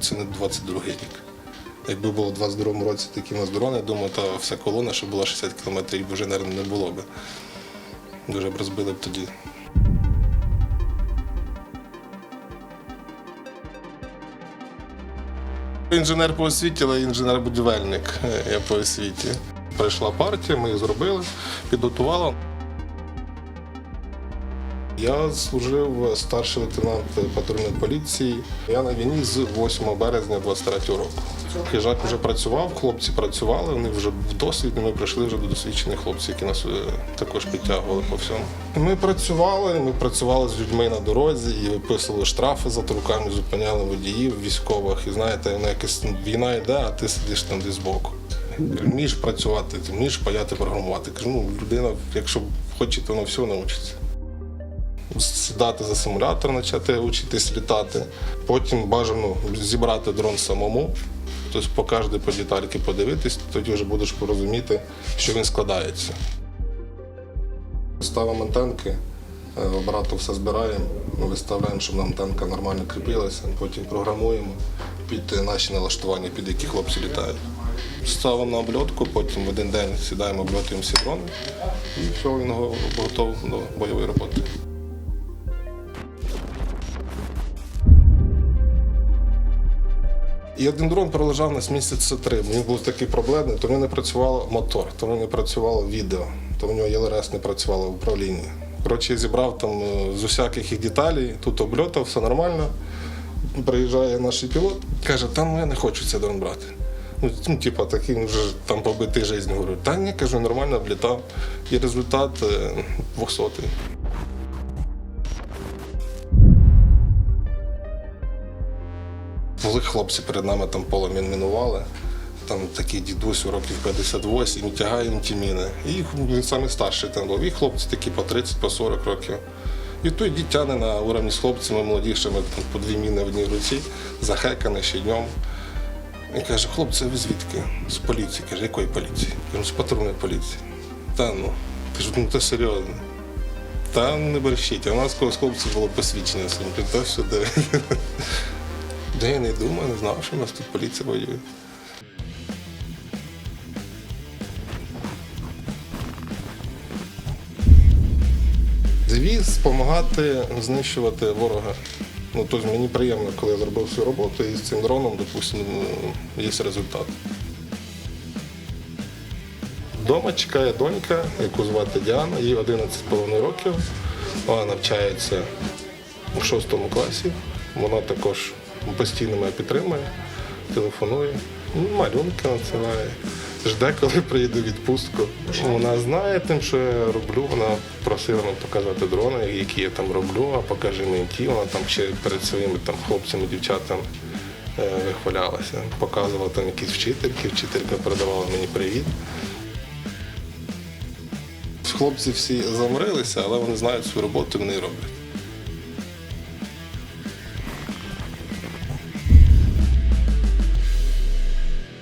Це не 22 рік. Якби було в 22-му році такі у нас дрони, я думаю, то вся колона, що була 60 кілометрів, вже, мабуть, не було б. Дуже б розбили б тоді. Інженер по освіті, але інженер-будівельник е, я по освіті. Прийшла партія, ми її зробили, підготувала. Я служив старший лейтенант патрульної поліції. Я на війні з 8 березня 23 року. Хижак вже працював, хлопці працювали, вони вже в досвід, ми прийшли вже до досвідчених хлопців, які нас е, також підтягували по всьому. Ми працювали, ми працювали з людьми на дорозі і виписували штрафи за руками, зупиняли водіїв військових. І знаєте, ну, якась війна йде, а ти сидиш там десь збоку. Вмієш працювати, ти вмієш паяти, програмувати. Кажу, ну, людина, якщо хоче, то на все навчиться сідати за симулятор, почати вчитись літати. Потім бажано зібрати дрон самому, тобто по кожній по детальки подивитись, тоді вже будеш порозуміти, що він складається. Ставимо антенки, е, обратно все збираємо, виставляємо, щоб нам антенка нормально кріпилася, потім програмуємо під наші налаштування, під які хлопці літають. Ставимо на обльотку, потім в один день сідаємо, обльотуємо всі дрони і все, він го- готов до бойової роботи. І один дрон пролежав нас місяця три. мені був такий проблемний, тому не працювало мотор, тому не працювало відео, то в нього ЄЛРС не працювало в управлінні. Коротше, я зібрав там е, з усяких їх деталей, тут обльотав, все нормально. Приїжджає наш пілот, каже, там ну, я не хочу цей дрон брати. Ну, типу, такий вже там побитий життя. Говорю, та ні, кажу, нормально облітав. І результат е, двохсотий. Були хлопці перед нами там поле мінували. Там такий дідусь у років 58, тягаємо ті міни. І він самий старший там був. І хлопці такі по 30, по 40 років. І той дід тягне на уровні з хлопцями молодішими, там, по дві міни в одній руці, захеканий ще днем. І каже, хлопці, ви звідки? З поліції. Каже, якої поліції? Кажу, з патрульної поліції. Та ну, кажу, ну це серйозно. Та не борщіть, а у нас колись хлопців було посвідчення своїм, то сюди. Да я не думав, не знав, що у нас тут поліція воює. Девіз допомагати знищувати ворога. Ну, тобто мені приємно, коли я зробив свою роботу і з цим дроном, допустимо, є результат. Дома чекає донька, яку звати Діана, їй 11,5 років. Вона навчається у 6 класі. Вона також постійно мене підтримує, телефонує, ну, малюнки надсилає. Жде, коли приїду відпустку. Вона знає тим, що я роблю. Вона просила мене показати дрони, які я там роблю, а покажи мені ті. Вона там ще перед своїми там, хлопцями, дівчатами е, вихвалялася. Показувала там якісь вчительки, вчителька передавала мені привіт. Хлопці всі замрилися, але вони знають свою роботу, вони роблять.